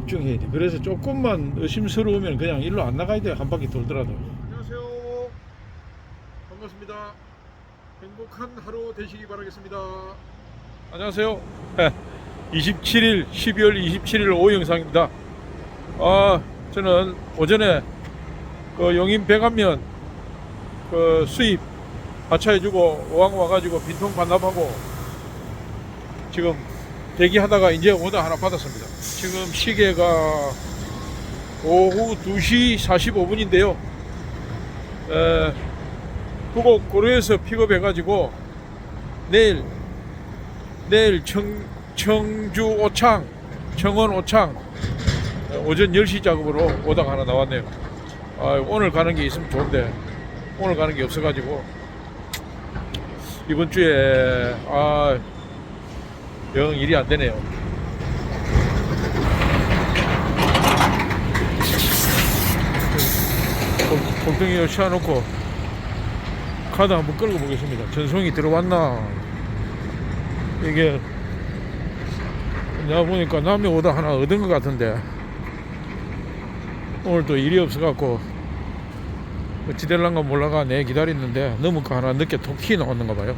집중해야 돼. 그래서 조금만 의심스러우면 그냥 일로 안 나가야 돼. 한 바퀴 돌더라도. 안녕하세요. 반갑습니다. 행복한 하루 되시기 바라겠습니다. 안녕하세요. 27일 12월 27일 오후 영상입니다. 아, 저는 오전에 그 용인 백안면 그 수입 하차해주고 오왕 와가지고 빈통 반납하고 지금 대기하다가 이제 오다 하나 받았습니다. 지금 시계가 오후 2시 45분인데요. 에, 부곡 고려에서 픽업해가지고 내일 내일 청, 청주 오창 청원 오창 오전 10시 작업으로 오다가 하나 나왔네요. 아, 오늘 가는 게 있으면 좋은데 오늘 가는 게 없어가지고 이번 주에 아, 영 일이 안 되네요. 골동이를 씌워놓고 카드 한번 끌고 보겠습니다. 전송이 들어왔나? 이게 내가 보니까 남이 오다 하나 얻은 것 같은데 오늘 또 일이 없어갖고 어찌 될란가 몰라가 내 기다리는데 너무까 하나 늦게 토키 나왔는가 봐요.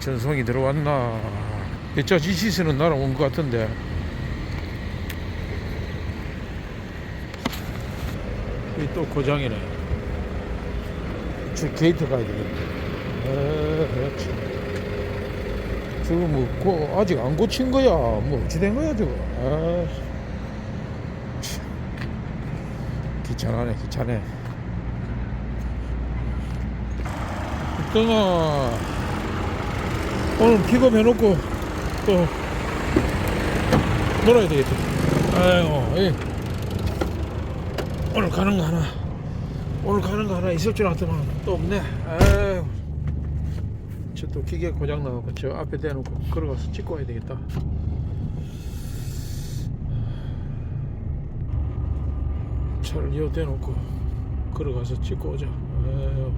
아 전송이 들어왔나? 대차 지시스는 날아온 것 같은데 여기 또 고장이네. 저 게이트 가야 되겠네. 저거 뭐 고, 아직 안 고친 거야. 뭐 어찌 된 거야 저거. 아, 참. 귀찮아네 귀찮네. 뚱아 오늘 픽업해놓고 또 놀아야 되겠다. 아이고, 이 오늘 가는 거 하나 오늘 가는 거 하나 있을 줄 알았더만 또 없네. 아유. 저또 기계 고장 나갖고 저 앞에 대놓고 걸어가서 찍고 와야 되겠다. 차를 여 대놓고 걸어가서 찍고 오자. 아유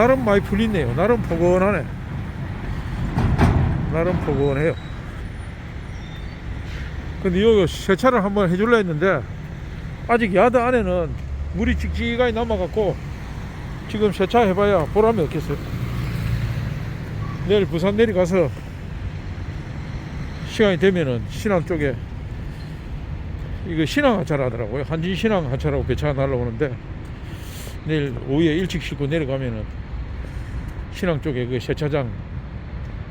나름 많이 풀리네요. 나름 포근하네. 나름 포근해요. 근데 이거 세차를 한번 해줄라 했는데 아직 야드 안에는 물이 찍찍하게 남아갖고 지금 세차 해봐야 보람이 없겠어요. 내일 부산 내려가서 시간이 되면은 신안 쪽에 이거 신앙 하차를 하더라고요. 한진 신앙 하차라고 배차가 날라오는데 내일 오후에 일찍 싣고 내려가면은 신앙 쪽에 그 세차장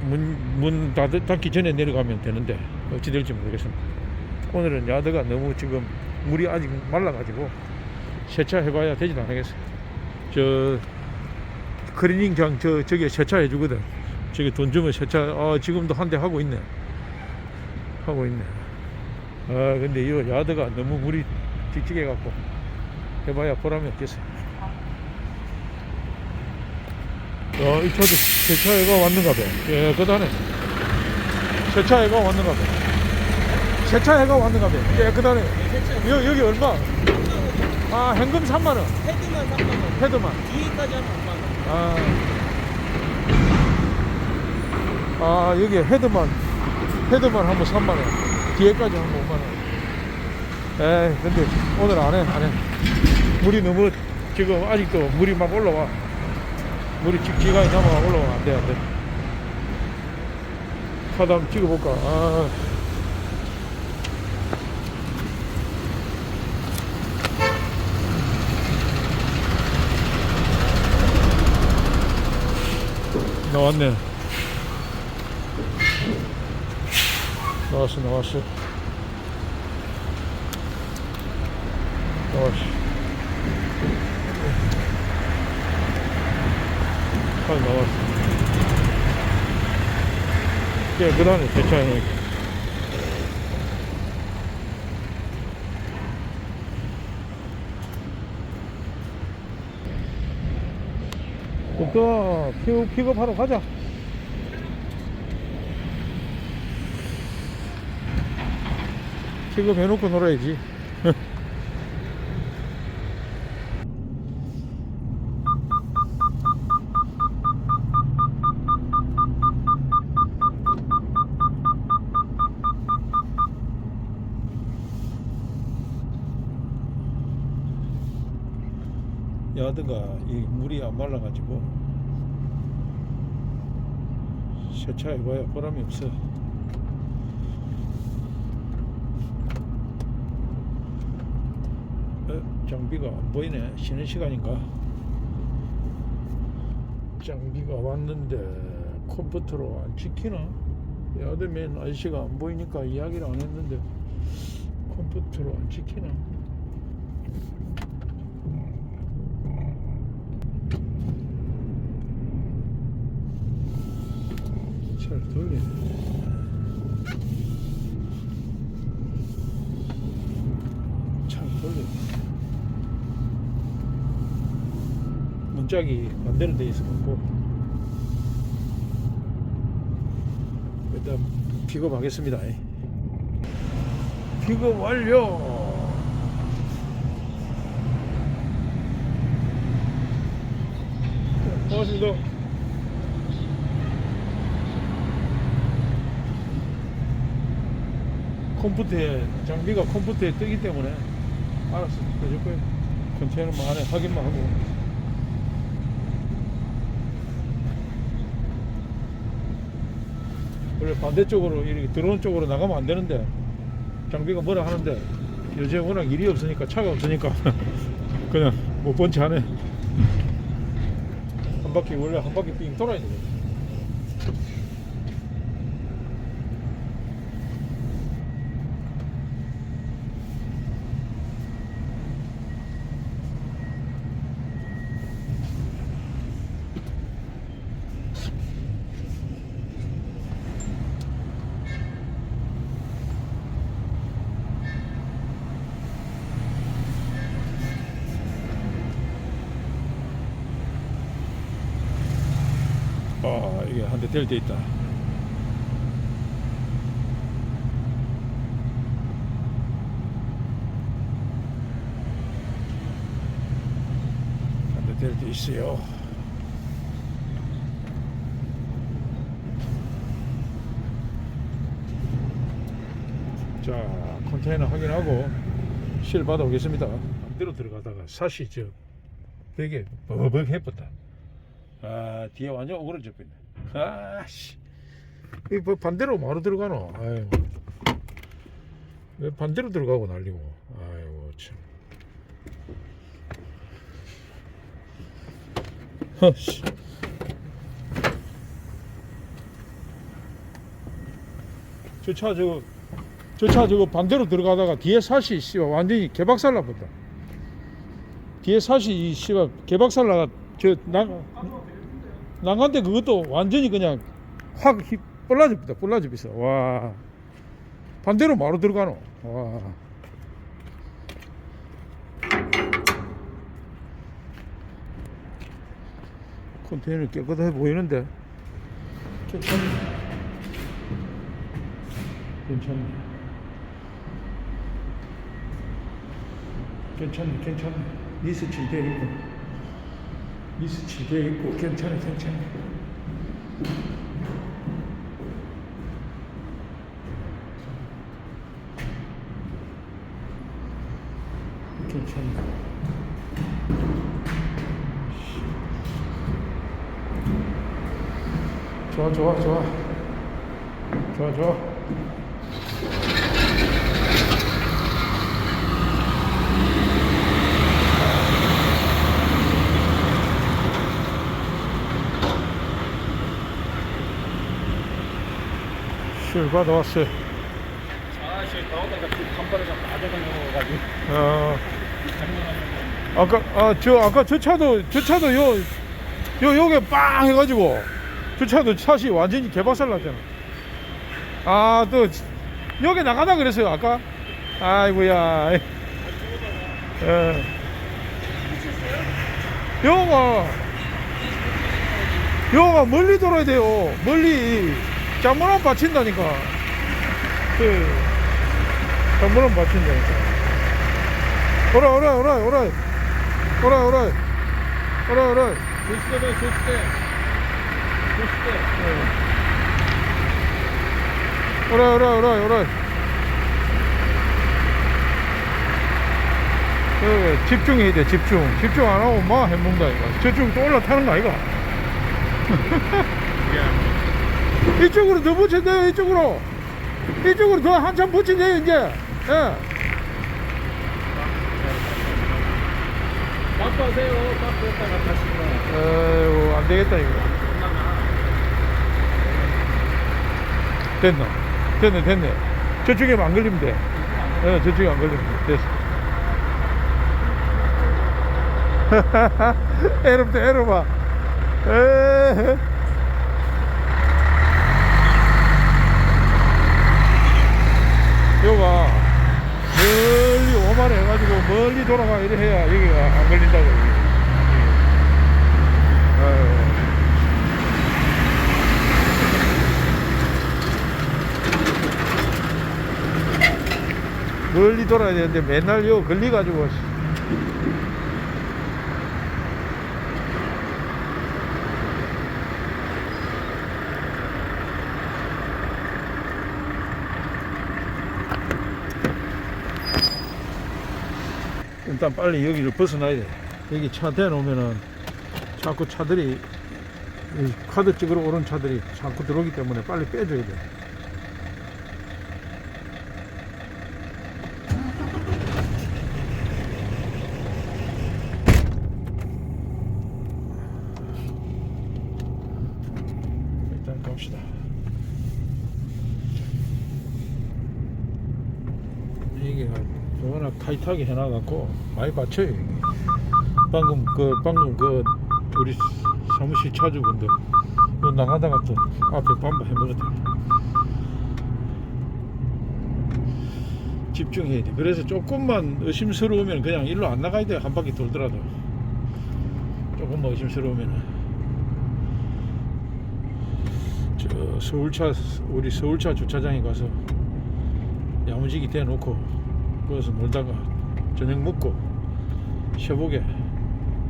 문, 문 닫, 닫기 전에 내려가면 되는데 어찌 될지 모르겠습니다. 오늘은 야드가 너무 지금 물이 아직 말라가지고 세차 해봐야 되지도 않겠어요. 저 클리닝장 저 저기 세차 해주거든. 저기 돈 주면 세차 아 지금도 한 대 하고 있네. 하고 있네. 아 근데 이 야드가 너무 물이 찍찍해 갖고 해봐야 보람이 없겠어요. 어, 이 차도 세차회가 왔는가 봐. 깨끗하네. 세차회가 왔는가 봐. 세차회가 왔는가 봐. 깨끗하네. 여, 여기 얼마? 아, 현금 3만 원. 헤드만 3만 원 헤드만. 뒤에까지 하면 5만 원 아. 아, 여기 헤드만. 헤드만 하면 3만 원. 뒤에까지 하면 5만 원. 에이, 근데 오늘 안 해, 안 해. 물이 너무, 지금 아직도 물이 막 올라와. 물이 찍찍하게 넘어가 올라와 안돼 안돼. 카드 한번 찍어볼까? 아. 나왔네. 나왔어 나왔어. 나왔어 빨리 나왔어. 깨끗하네, 세차해. 또 픽업, 픽업하러 가자. 픽업 해놓고 놀아야지. 야드가 이 물이 안 말라가지고 세차해봐야 보람이 없어. 어, 장비가 안 보이네. 쉬는 시간인가? 장비가 왔는데 컴퓨터로 안 찍히나? 야드맨 아저씨가 안 보이니까 이야기를 안 했는데 컴퓨터로 안 찍히나? 잘 돌리네. 잘 돌리네. 문짝이 반대로 돼 있어갖고 일단 픽업하겠습니다. 픽업 완료. 자, 고맙습니다. 컴퓨터에 장비가 컴퓨터에 뜨기 때문에 알았어 해줄 거예요. 컨테이너만 안에 확인만 하고. 원래 반대쪽으로 이렇게 들어온 쪽으로 나가면 안 되는데 장비가 뭐라 하는데 요즘 워낙 일이 없으니까 차가 없으니까 그냥 못 본 채 하네 한 바퀴 원래 한 바퀴 삥 돌아야 되 때 있다. 때 있어요. 자 컨테이너 확인하고 실 받아오겠습니다. 반대로 들어가다가 사시 저 벽에 버벅 해봤다. 아 뒤에 완전 오그러져 버렸네 아씨. 이뭐 반대로 바로 들어가노? 아이고. 왜 반대로 들어가고 난리고. 아이고 참. 허씨. 저차 저거 저차 저거 반대로 들어가다가 뒤에 샷이 씨발 완전히 개박살 나버다. 뒤에 샷이 이 씨발 개박살 나가 저난 난간데 그것도 완전히 그냥 확 휘- 뿔라집니다. 뿔라집니다. 와. 반대로 바로 들어가노. 와. 컨테이너 깨끗해 보이는데. 괜찮네. 괜찮네. 괜찮네, 괜찮네. 니스 침대 있고. 니스 침대 있고. 괜찮아, 괜찮아. 괜찮아. 좋아, 좋아, 좋아. 좋아, 좋아. 실 받아왔어요. 아씨 나오다가 한 번에 빠져가지고 어. 아까 아 저 아까 저 차도 저 차도 요 요 요게 빵 해가지고 저 차도 샷이 완전히 개박살 났잖아. 아 또 여기 나가다 그랬어요 아까. 아이고야. 예. 요거 여가 멀리 돌아야 돼요. 멀리. 장문함 받친다니까. 그, 장문함 받친다니까. 오라, 오라, 오라, 오라. 오라, 오라. 오라, 오라. 조시대 봐 조시대 조시대 오라, 오라, 오라, 오라. 그, 집중해야 돼, 집중. 집중 안 하고 막 해먹는다, 이거. 저쪽 또 올라타는 거 아이가? 이쪽으로 더 붙여야 돼요, 이쪽으로. 이쪽으로 더 한참 붙여야 돼요, 이제. 예. 바빠세요 바쁘다가 다시면 아이고, 안 되겠다, 이거. 됐나? 됐네, 됐네. 저쪽에만 안 걸리면 돼. 예, 저쪽에 안 걸리면 돼. 됐어. 에럽다, 에러봐. 에 요가 멀리 오만 해가지고 멀리 돌아가 이래 해야 여기가 안 걸린다고. 여기. 아유. 멀리 돌아야 되는데 맨날 요 걸리가지고 일단 빨리 여기를 벗어나야 돼. 여기 차 대놓으면은 자꾸 차들이 이 카드 찍으러 오는 차들이 자꾸 들어오기 때문에 빨리 빼줘야 돼 일단 갑시다. 이게 타이트하게 해놔갖고 많이 받쳐요. 방금 그 방금 그 우리 사무실 차주분들 그 나가다가 또 앞에 반바 해먹었다. 집중해야 돼. 그래서 조금만 의심스러우면 그냥 일로 안 나가야 돼. 한 바퀴 돌더라도 조금만 의심스러우면은. 저 서울차 우리 서울차 주차장에 가서 야무지게 대놓고 거기서 놀다가 저녁 먹고 쉐복에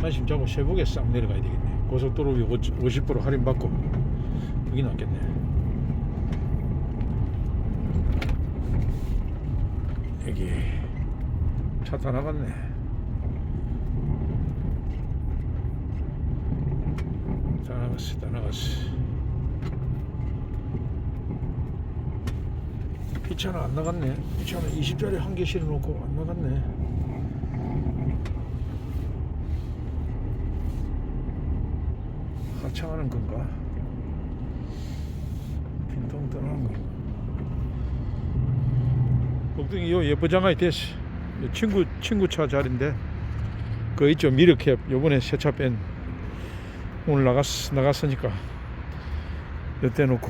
한심 자고 쉐복에 싹 내려가야 되겠네. 고속도로비 50% 할인 받고 그게 낫겠네. 여기 차 다 나갔네. 다 나갔어 다 나갔어 차는 안 나갔네. 이 차는 20짜리 한 개 실어놓고 안 나갔네. 하차하는 건가? 빈통 떠나는 건가? 복등이 요 예쁘장하게 됐어. 요 친구 친구 차 자리인데 그 있죠 미르캡 요번에 새 차 뺀 오늘 나갔 나갔으니까 여태 놓고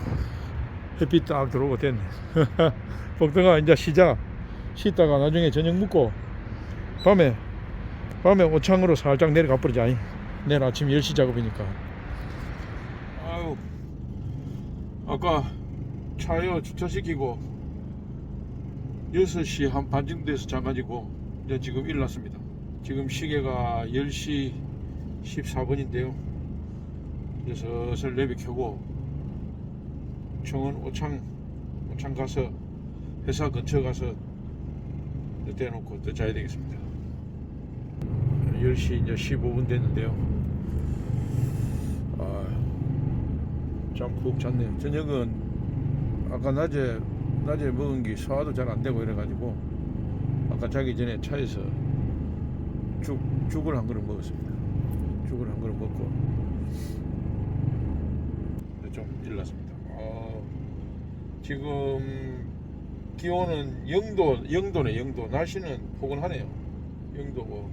햇빛 딱 들어오고 됐네. 복등아 이제 쉬자. 쉬다가 나중에 저녁 먹고 밤에 밤에 오창으로 살짝 내려가 버리자. 이. 내일 아침 10시 작업이니까. 아유. 아까 차요 주차시키고 6시 한반 정도 돼서 자가지고 이제 지금 일났습니다. 지금 시계가 10시 14분인데요. 그래서 슬슬 내비 켜고 청원 오창 오창 가서 회사 근처 가서 대놓고 또 자야 되겠습니다. 10시 이제 15분 됐는데요. 아, 잠푹 잤네요. 저녁은 아까 낮에 낮에 먹은 게 소화도 잘 안 되고 이래가지고 아까 자기 전에 차에서 죽 죽을 한 그릇 먹었습니다. 죽을 한 그릇 먹고 이제 좀 일났습니다. 어, 지금 기온은 0도, 0도네, 0도. 날씨는 포근하네요. 0도고.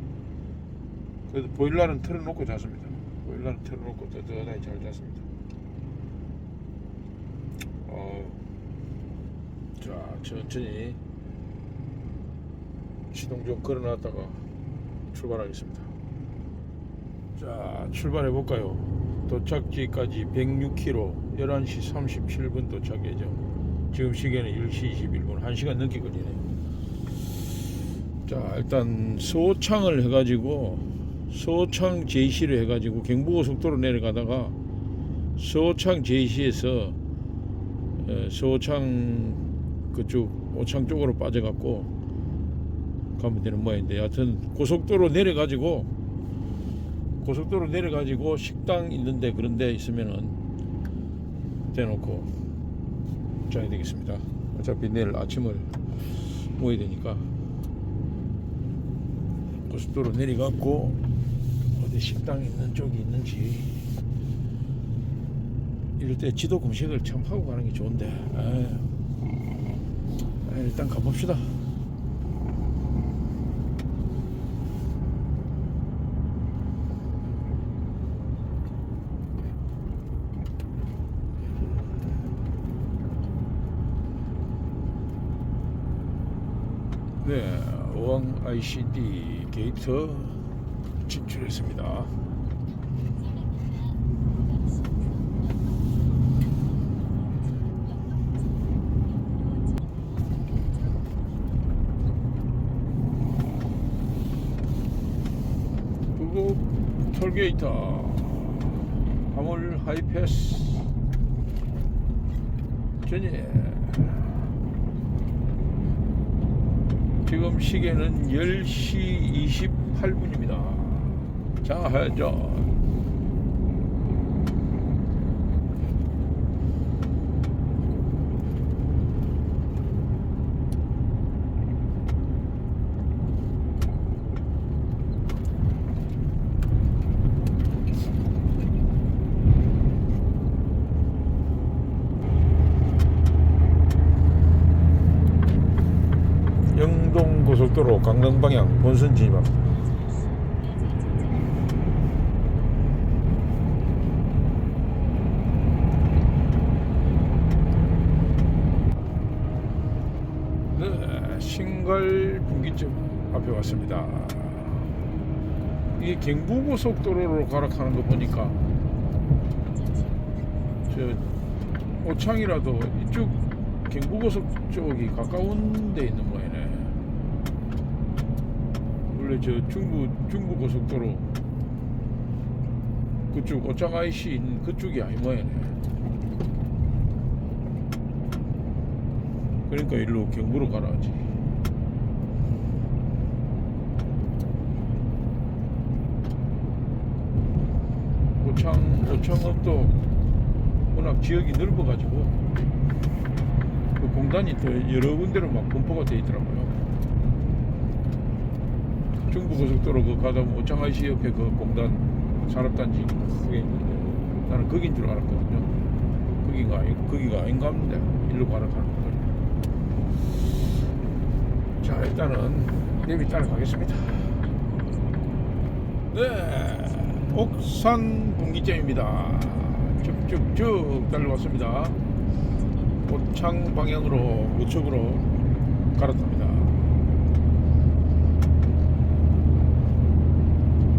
그래도 보일러는 틀어놓고 잤습니다. 보일러는 틀어놓고 뜨뜻하게 잘 잤습니다. 어, 자, 천천히 시동 좀 걸어놨다가 출발하겠습니다. 자, 출발해 볼까요? 도착지까지 106km 11시 37분 도착 예정 지금 시계는 10시 21분 1시간 넘게 걸리네요 자 일단 소창을 해가지고 소창 제시를 해가지고 경부고속도로 내려가다가 소창 제시에서 에, 소창 그쪽 오창 쪽으로 빠져갖고 가면 되는 모양인데 여하튼 고속도로 내려가지고 고속도로 내려가지고 식당 있는데 그런 데 있으면은 대놓고 자야 되겠습니다 어차피 내일 아침을 모여야 되니까 고속도로 내려갔고 어디 식당 있는 쪽이 있는지 이럴 때 지도 검색을 참 하고 가는 게 좋은데. 아, 일단 가봅시다 네, 어왕 ICD 게이트 진출했습니다. 구급 톨게이트 화물 하이패스 전예 지금 시계는 10시 28분입니다. 자, 하죠. 영동 고속도로 본선 진입합니다. 네, 신갈 분기점 앞에 왔습니다. 이게 경부고속도로로 가락하는 거 보니까 저 오창이라도 이쪽 경부고속 쪽이 가까운 데 있는 모양 저 중부 중부 고속도로 그쪽 오창 IC 있는 그쪽이 아니 모양이네. 그러니까 일로 경부로 가라 하지. 오창 오창읍도 워낙 지역이 넓어가지고 그 공단이 또 여러 군데로 막 분포가 돼 있더라고요. 중부 고속도로 그 가다 보면 오창 IC 옆에 그 공단 산업단지 크게 있는데 나는 거긴 줄 알았거든요. 거기가 아니 거기가 아닌가 본데 일로 가라 가는 거예요. 자 일단은 내비 따라가겠습니다. 네, 옥산 분기점입니다. 쭉쭉쭉 달려왔습니다. 고창 방향으로 우측으로 갈아탑니다.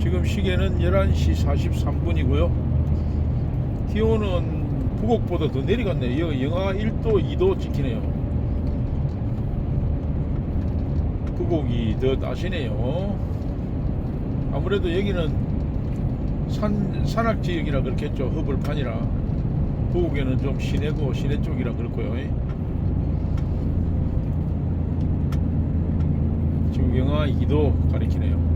지금 시계는 11시 43분이고요. 기온은 북옥보다 더 내려갔네요. 영하 1도, 2도 찍히네요. 북옥이 더 따시네요. 아무래도 여기는 산, 산악 지역이라 그렇겠죠. 허벌판이라. 북옥에는 좀 시내고 시내 쪽이라 거예요. 지금 영하 2도 가리키네요.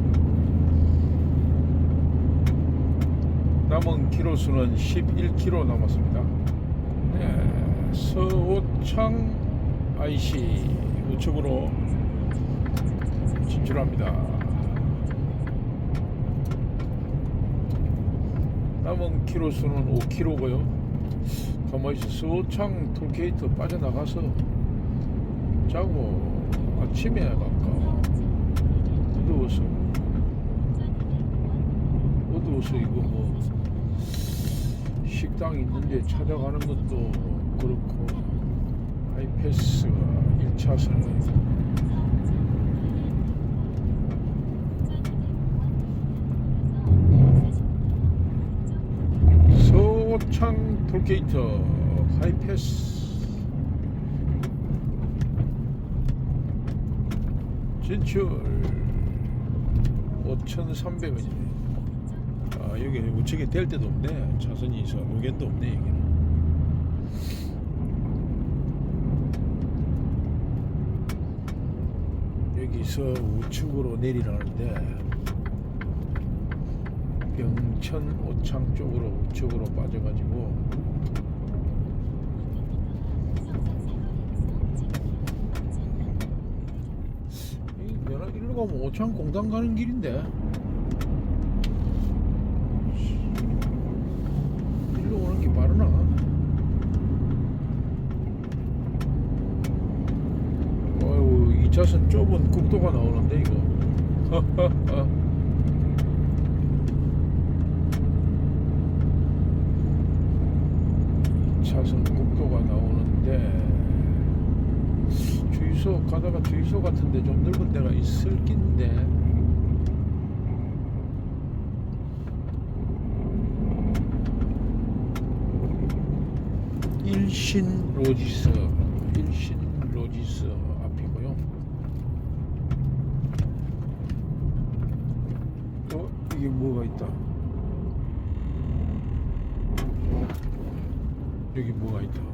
남은 키로수는 11km 남았습니다. 네, 서호창 IC 우측으로 진출합니다. 남은 키로수는 5km고요. 가만히 있어 서호창 톨게이트 빠져나가서 자고 아침에 갈까 어두워서 어두워서 이거 뭐 식당 있는데 찾아가는 것도 그렇고 하이패스가 1차선에 소창 톨게이트 하이패스. 진출. 5,300원이네. 아 여기 우측에 댈 데도 없네. 차선이 있어. 노견도 없네 여기는. 여기서 우측으로 내리라는데 병천 오창 쪽으로 우측으로 빠져가지고 이 내가 일로 가면 오창 공단 가는 길인데 일로 오는 게 빠르나? 어휴 2차선 좁은 국도가 나오는데 이거 차선 국도가 나오는데 주유소 가다가 주유소 같은데 좀 넓은 데가 있을 낀데 일신 로지스 일신 로지스 앞이고요. 어 이게 뭐가 있다. 여기 뭐가 있다.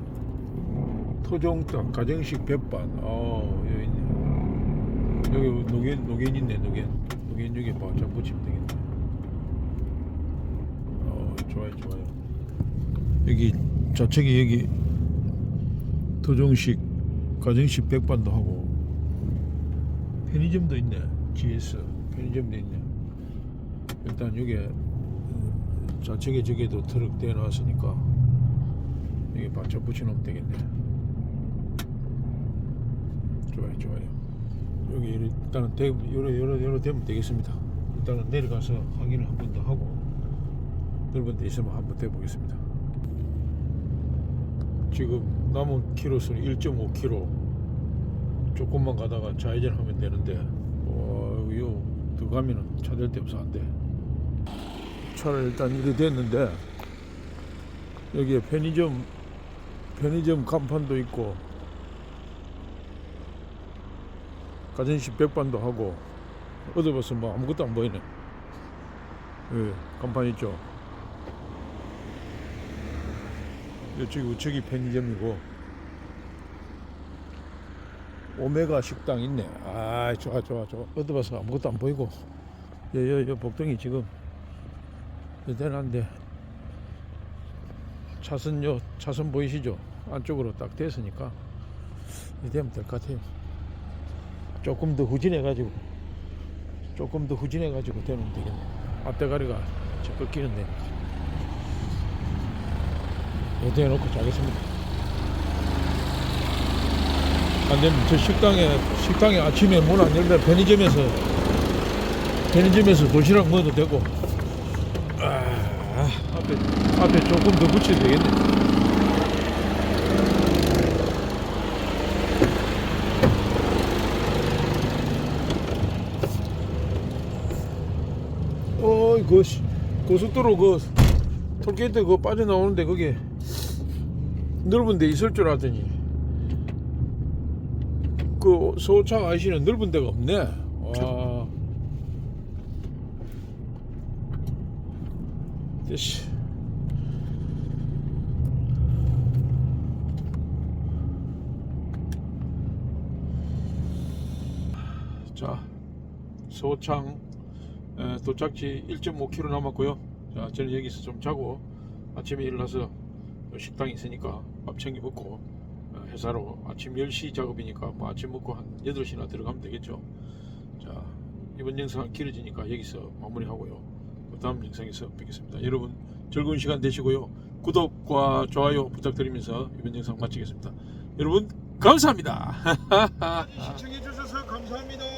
토종닭 가정식 백반. 어 여기 있네. 여기 노견 노견 있네 노견. 노견 여기 바짝 붙이면 되겠네. 어 좋아요 좋아요. 여기 좌측에 여기 토종식 가정식 백반도 하고 편의점도 있네. GS 편의점도 있네. 일단 여기 어, 좌측에 저기도 트럭 대놨으니까 여기 바짝 붙여놓으면 되겠네. 좋아요, 좋아요. 여기 일단은 대, 요러 요러 요러 되면 되겠습니다. 일단은 내려가서 확인을 한 번 더 하고 넓은 데 있으면 한번 대보겠습니다. 지금 남은 키로수는 1.5km. 조금만 가다가 좌회전하면 되는데, 와, 이거 더 가면은 차될데 없어 안 돼. 차를 일단 이래 됐는데 여기에 편의점 편의점 간판도 있고 가전식 백반도 하고 어디 봐서 뭐 아무것도 안 보이네. 예, 간판 있죠. 이쪽이 우측이 편의점이고 오메가 식당 있네. 아, 좋아, 좋아, 좋아. 어디 봐서 아무것도 안 보이고. 여, 여, 여 복덩이 지금 대단한데 차선 요 차선 보이시죠? 안쪽으로 딱 됐으니까 이 되면 될 것 같아요. 조금 더 후진해 가지고 조금 더 후진해 가지고 되면 되겠네. 앞대가리가 저 꺾이는 데니까. 여기다 해놓고 자겠습니다. 안 되면 저 식당에 식당에 아침에 문 안 열면 편의점에서 편의점에서 도시락 먹어도 되고 아, 앞에 앞에 조금 더 붙여도 되겠네. 어, 그 시- 고속도로 그 톨게이트 그 빠져나오는데 그게 넓은 데 있을 줄 알았더니 그 소창 아저씨는 넓은 데가 없네. 와. 됐어. 자, 소창 에, 도착지 1.5km 남았고요. 자, 저는 여기서 좀 자고 아침에 일어나서 식당이 있으니까 밥 챙겨 먹고 어, 회사로 아침 10시 작업이니까 뭐 아침 먹고 한 8시나 들어가면 되겠죠. 자, 이번 영상 길어지니까 여기서 마무리하고요. 그 다음 영상에서 뵙겠습니다. 여러분 즐거운 시간 되시고요. 구독과 좋아요 부탁드리면서 이번 영상 마치겠습니다. 여러분 감사합니다. 시청해 주셔서 감사합니다.